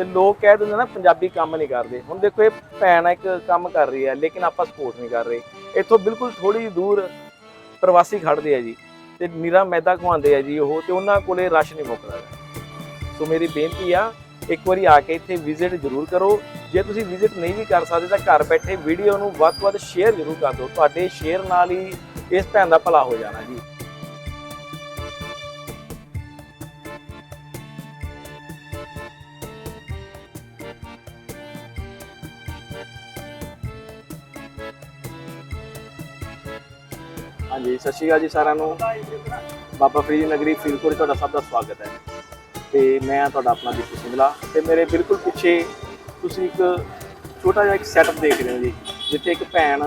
ਤੇ ਲੋਕ ਕਹਿ ਦਿੰਦੇ ਨਾ ਪੰਜਾਬੀ ਕੰਮ ਨਹੀਂ ਕਰਦੇ। ਹੁਣ ਦੇਖੋ ਇਹ ਭੈਣ ਇੱਕ ਕੰਮ ਕਰ ਰਹੀ ਹੈ, ਲੇਕਿਨ ਆਪਾਂ ਸਪੋਰਟ ਨਹੀਂ ਕਰ ਰਹੇ। ਇੱਥੋਂ ਬਿਲਕੁਲ ਥੋੜੀ ਦੂਰ ਪ੍ਰਵਾਸੀ ਖੜਦੇ ਆ ਜੀ। ਤੇ ਨਿਰਾ ਮੈਦਾ ਖਵਾਉਂਦੇ ਆ ਜੀ ਉਹ, ਤੇ ਉਹਨਾਂ ਕੋਲੇ ਰਸ਼ ਨਹੀਂ ਮੁੱਕਦਾ। ਸੋ ਮੇਰੀ ਬੇਨਤੀ ਆ, ਇੱਕ ਵਾਰੀ ਆ ਕੇ ਇੱਥੇ ਵਿਜ਼ਿਟ ਜ਼ਰੂਰ ਕਰੋ। ਜੇ ਤੁਸੀਂ ਵਿਜ਼ਿਟ ਨਹੀਂ ਵੀ ਕਰ ਸਕਦੇ ਤਾਂ ਘਰ ਬੈਠੇ ਵੀਡੀਓ ਨੂੰ ਵੱਧ ਤੋਂ ਵੱਧ ਸ਼ੇਅਰ ਜ਼ਰੂਰ ਕਰ ਦਿਓ। ਤੁਹਾਡੇ ਸ਼ੇਅਰ ਨਾਲ ਹੀ ਇਸ ਭੈਣ ਦਾ ਭਲਾ ਹੋ ਜਾਣਾ ਜੀ। ਹਾਂਜੀ, ਸਤਿ ਸ਼੍ਰੀ ਅਕਾਲ ਜੀ ਸਾਰਿਆਂ ਨੂੰ। ਬਾਬਾ ਫਰੀਦ ਨਗਰੀ ਫਰੀਦਕੋਟ 'ਚ ਤੁਹਾਡਾ ਸਭ ਦਾ ਸਵਾਗਤ ਹੈ। ਤੇ ਮੈਂ ਤੁਹਾਡਾ ਆਪਣਾ ਦੀਪੂ ਸਿੰਗਲਾ ਤੇ ਮੇਰੇ ਬਿਲਕੁਲ ਪਿੱਛੇ ਤੁਸੀਂ ਇੱਕ ਛੋਟਾ ਜਿਹਾ ਇੱਕ ਸੈਟਅਪ ਦੇਖ ਰਹੇ ਹੋ ਜੀ, ਜਿੱਥੇ ਇੱਕ ਭੈਣ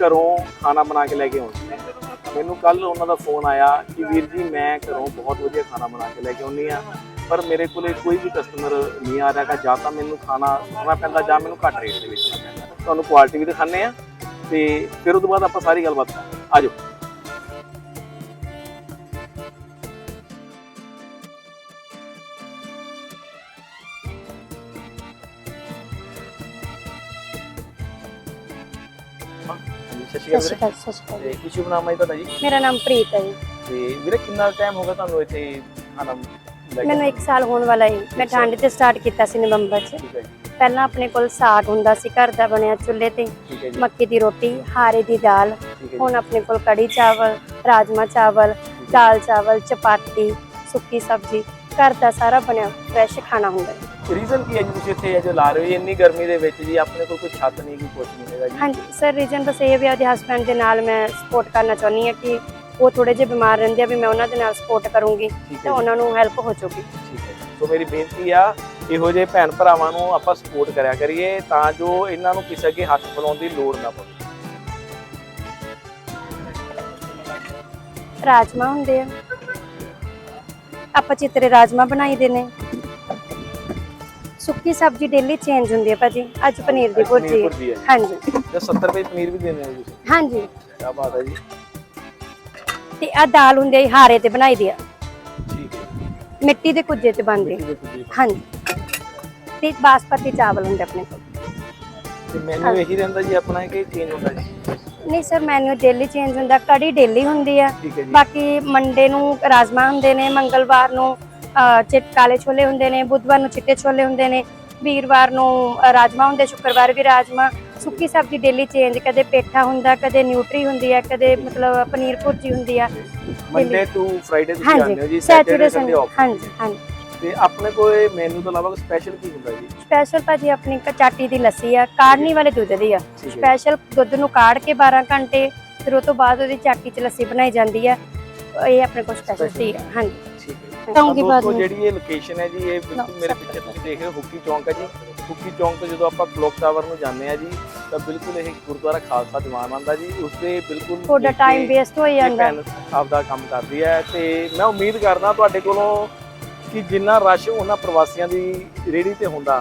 ਘਰੋਂ ਖਾਣਾ ਬਣਾ ਕੇ ਲੈ ਕੇ ਆਉਂਦੀ ਹੈ। ਮੈਨੂੰ ਕੱਲ ਉਹਨਾਂ ਦਾ ਫੋਨ ਆਇਆ ਕਿ ਵੀਰ ਜੀ, ਮੈਂ ਘਰੋਂ ਬਹੁਤ ਵਧੀਆ ਖਾਣਾ ਬਣਾ ਕੇ ਲੈ ਕੇ ਆਉਂਦੀ ਆ ਪਰ ਮੇਰੇ ਕੋਲੇ ਕੋਈ ਵੀ ਕਸਟਮਰ ਨਹੀਂ ਆ ਰਿਹਾ ਜਾਂ ਤਾਂ ਮੈਨੂੰ ਖਾਣਾ ਸੁਣਨਾ ਪੈਂਦਾ ਜਾਂ ਮੈਨੂੰ ਘੱਟ ਰੇਟ ਦੇ ਵਿੱਚ ਤੁਹਾਨੂੰ ਕੁਆਲਿਟੀ ਵੀ ਦਿਖਾਣੇ ਆ ਤੇ ਫਿਰ ਉਸ ਤੋਂ ਬਾਅਦ ਆਪਾਂ ਸਾਰੀ ਗੱਲਬਾਤ ਕਰਾਂਗੇ। ਆਜੋ। ਸਤਿ ਸ਼੍ਰੀ ਅਕਾਲ ਸਤਿ ਸ਼੍ਰੀ ਅਕਾਲ ਤੇ ਕੀ ਸ਼ੁਭ ਨਾਮ ਹੈ ਜੀ ਤੁਹਾਡਾ ਜੀ? ਮੇਰਾ ਨਾਮ ਪ੍ਰੀਤ ਹੈ ਜੀ। ਤੇ ਵੀਰੇ ਕਿੰਨਾ ਟਾਈਮ ਹੋ ਗਿਆ ਤੁਹਾਨੂੰ ਇੱਥੇ ਖਾਣਾ ਲੈ ਕੇ? ਮੈਨੂੰ 1 ਸਾਲ ਹੋਣ ਵਾਲਾ ਹੈ। ਮੈਂ ਠੰਡ ਤੇ ਸਟਾਰਟ ਕੀਤਾ ਸੀ ਨਵੰਬਰ 'ਚ। ਠੀਕ ਹੈ ਜੀ। ਪਹਿਲਾਂ ਆਪਣੇ ਕੋਲ ਸਾਗ ਹੁੰਦਾ ਸੀ ਘਰ ਦਾ ਬਣਿਆ ਚੁੱਲ੍ਹੇ ਤੇ। ਮੱਕੀ ਦੀ ਰੋਟੀ ਹਾਰੇ ਦੀ ਦਾਲ ਹੁਣ ਆਪਣੇ ਕੋਲ ਕੜੀ ਚਾਵਲ ਰਾਜਮਾ ਚਾਵਲ ਦਾਲ ਚਾਵਲ ਚਪਾਤੀ ਸੁੱਕੀ ਸਬਜ਼ੀ ਘਰ ਦਾ ਸਾਰਾ ਬਣਿਆ ਫਰੈਸ਼ ਖਾਣਾ ਹੁੰਦਾ ਹੈ। ਰੀਜ਼ਨ ਕੀ ਹੈ ਜੀ ਤੁਸੀਂ ਇੱਥੇ ਜੋ ਲਾ ਰਹੇ ਹੋ ਇੰਨੀ ਗਰਮੀ ਦੇ ਵਿੱਚ ਜੀ ਆਪਣੇ ਕੋਲ ਕੋਈ ਛੱਤ ਨਹੀਂ ਕੋਈ ਕੁਝ ਨਹੀਂ ਹੈਗਾ ਜੀ। ਹਾਂਜੀ ਸਰ ਰੀਜਨ ਬਸ ਇਹ ਵੀ ਆਪਦੇ ਹਸਬੰਡ ਦੇ ਨਾਲ ਮੈਂ ਸਪੋਰਟ ਕਰਨਾ ਚਾਹੁੰਦੀ ਹਾਂ ਕਿ ਉਹ ਥੋੜੇ ਜਿਹਾ ਬਿਮਾਰ ਰਹਿੰਦੇ ਆ ਵੀ ਮੈਂ ਉਹਨਾਂ ਦੇ ਨਾਲ ਸਪੋਰਟ ਕਰੂੰਗੀ ਤੇ ਉਹਨਾਂ ਨੂੰ ਹੈਲਪ ਹੋ ਜਾਊਗੀ। ਠੀਕ ਹੈ ਜੀ। ਸੋ ਮੇਰੀ ਬੇਨਤੀ ਆ ਇਹੋ ਜਿਹੇ ਭੈਣ ਭਰਾਵਾਂ ਨੂੰ ਆਪਾਂ ਸਪੋਰਟ ਕਰਿਆ ਕਰੀਏ ਤਾਂ ਜੋ ਇਹਨਾਂ ਨੂੰ ਕਿਸੇ ਅੱਗੇ ਹੱਥ ਫਲਾਉਣ ਦੀ ਲੋੜ ਨਾ ਪਵੇ। ਰਾਜਮਾ ਹੁੰਦੇ ਆ। ਆਪਾਂ ਚਿੱਤਰੇ ਰਾਜਮਾ ਬਣਾਈਦੇ ਨੇ। ਸੁੱਕੀ ਸਬਜ਼ੀ ਡੇਲੀ ਚੇਂਜ ਹੁੰਦੀ ਹੈ ਭਾਜੀ। ਅੱਜ ਪਨੀਰ ਦੀ ਭੁਰਜੀ ਹੈ। ਜੀ। ਹਾਂਜੀ। ਤੇ 70 ਰੁਪਏ ਪਨੀਰ ਵੀ ਦਿੰਦੇ ਹੋ ਤੁਸੀਂ ਹਾਂਜੀ। ਕੀ ਬਾਤ ਹੈ ਜੀ। ਤੇ ਆ ਦਾਲ ਹੁੰਦੀ ਹੈ ਹਾਰੇ ਤੇ ਬਣਾਈ ਦੀ ਆ। ਠੀਕ ਹੈ ਮਿੱਟੀ ਦੇ ਕੁੱਜੇ ਤੇ ਬਣਦੇ ਹਾਂਜੀ। ਤੇ ਬਾਸਪਤੀ ਚਾਵਲ ਹੁੰਦੇ ਆਪਣੇ ਕੋਲ। ਤੇ ਮੈਨੂੰ ਇਹੀ ਰਹਿੰਦਾ ਜੀ ਆਪਣਾ ਕਿ ਚੇਂਜ ਹੁੰਦਾ ਜੀ। ਨਹੀਂ ਸਰ ਮੈਨੂ ਡੇਲੀ ਚੇਂਜ ਹੁੰਦਾ ਕੜੀ ਡੇਲੀ ਹੁੰਦੀ ਆ। ਠੀਕ ਹੈ ਜੀ। ਬਾਕੀ ਮੰਡੇ ਨੂੰ ਰਾਜਮਾ ਹੁੰਦੇ ਨੇ ਮੰਗਲਵਾਰ ਨੂੰ ਚਿੱਟ ਕਾਲੇ ਛੋਲੇ ਹੁੰਦੇ ਨੇ ਬੁੱਧਵਾਰ ਨੂੰ ਚਿੱਟੇ ਛੋਲੇ ਹੁੰਦੇ ਨੇ ਵੀਰਵਾਰ ਨੂੰ ਰਾਜਮਾ ਹੁੰਦੇ ਸ਼ੁੱਕਰਵਾਰ ਵੀ ਰਾਜਮਾ ਸੁੱਕੀ ਸਬਜ਼ੀ ਡੇਲੀ ਚੇਂਜ ਕਦੇ ਪੇਠਾ ਹੁੰਦਾ ਕਦੇ ਨਿਊਟਰੀ ਹੁੰਦੀ ਆ ਕਦੇ ਮਤਲਬ ਪਨੀਰ ਭੁਰਜੀ ਹੁੰਦੀ ਆ। ਮੰਡੇ ਟੂ ਫਰਾਈਡੇ ਤੁਸੀਂ ਆਉਂਦੇ ਹੋ ਜੀ ਸੈਟਰਡੇ ਸੰਡੇ ਸੰਡੇ ਆਫ ਹਾਂਜੀ ਹਾਂਜੀ। ਤੇ ਆਪਣੇ ਕੋਲ ਮੈਨੂ ਤੋਂ ਇਲਾਵਾ ਸਪੈਸ਼ਲ ਕੀ ਹੁੰਦਾ ਜੀ? ਸਪੈਸ਼ਲ ਭਾਜੀ ਆਪਣੀ ਕਚਾਟੀ ਦੀ ਲੱਸੀ ਆ ਕਾੜਨੀ ਵਾਲੇ ਦੁੱਧ ਦੀ ਆ। ਠੀਕ ਹੈ ਸਪੈਸ਼ਲ ਦੁੱਧ ਨੂੰ ਕਾੜ ਕੇ 12 ਘੰਟੇ ਫਿਰ ਉਹ ਤੋਂ ਬਾਅਦ ਉਹਦੀ ਚਾਟੀ ਚ ਲੱਸੀ ਬਣਾਈ ਜਾਂਦੀ ਆ। ਇਹ ਆਪਣੇ ਕੋਲ ਸਪੈਸ਼ਲ ਸੀ ਹਾਂਜੀ। ਠੀਕ ਹੈ ਕਹੂੰਗੀ ਤਾਂ ਬਾਅਦ ਦੋਸਤੋ ਵਿੱਚ। ਜਿਹੜੀ ਇਹ ਲੋਕੇਸ਼ਨ ਹੈ ਜੀ ਇਹ ਬਿਲਕੁਲ ਮੇਰੇ ਪਿੱਛੇ ਤੁਸੀਂ ਦੇਖ ਰਹੇ ਹੋ ਹੁੱਕੀ ਚੌਂਕ ਹੈ ਜੀ। ਹੁੱਕੀ ਚੌਂਕ ਤੋਂ ਜਦੋਂ ਆਪਾਂ ਕਲੋਕ ਟਾਵਰ ਨੂੰ ਜਾਂਦੇ ਆ ਜੀ ਤਾਂ ਬਿਲਕੁਲ ਇਹ ਗੁਰਦੁਆਰਾ ਖਾਲਸਾ ਦੀਵਾਨ ਆਉਂਦਾ ਜੀ। ਉਸ ਦੇ ਬਿਲਕੁਲ ਤੁਹਾਡਾ ਟਾਈਮ ਵੇਸਟ ਹੋ ਜਾਂਦਾ। ਭੈਣ ਆਪਦਾ ਕੰਮ ਕਰਦੀ ਹੈ ਤੇ ਮੈਂ ਉਮੀਦ ਕਰਦਾ ਤੁਹਾਡੇ ਕੋਲੋਂ ਕਿ ਜਿੰਨਾ ਰਸ਼ ਉਹਨਾਂ ਪ੍ਰਵਾਸੀਆਂ ਦੀ ਰੇੜੀ ਤੇ ਹੁੰਦਾ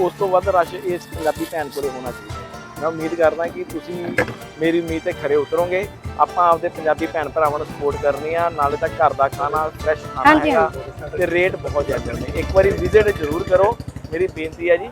ਉਸ ਤੋਂ ਵੱਧ ਰਸ਼ ਇਸ ਪੰਜਾਬੀ ਭੈਣ ਕੋਲੇ ਹੋਣਾ ਚਾਹੀਦਾ ਮੈਂ ਉਮੀਦ ਕਰਦਾ ਕਿ ਤੁਸੀਂ ਮੇਰੀ ਉਮੀਦ ਤੇ ਖਰੇ ਉਤਰੋਗੇ। ਆਪਾਂ ਆਪਦੇ ਪੰਜਾਬੀ ਭੈਣ ਭਰਾਵਾਂ ਨੂੰ ਸਪੋਰਟ ਕਰਨੀ ਆ ਨਾਲੇ ਤਾਂ ਘਰ ਦਾ ਖਾਣਾ ਫਰੈਸ਼ ਖਾਣਾ ਹੈਗਾ ਤੇ ਰੇਟ ਬਹੁਤ ਜ਼ਿਆਦਾ ਨੇ। ਇੱਕ ਵਾਰੀ ਵਿਜ਼ਿਟ ਜ਼ਰੂਰ ਕਰੋ। ਮੇਰੀ ਬੇਨਤੀ ਹੈ ਜੀ।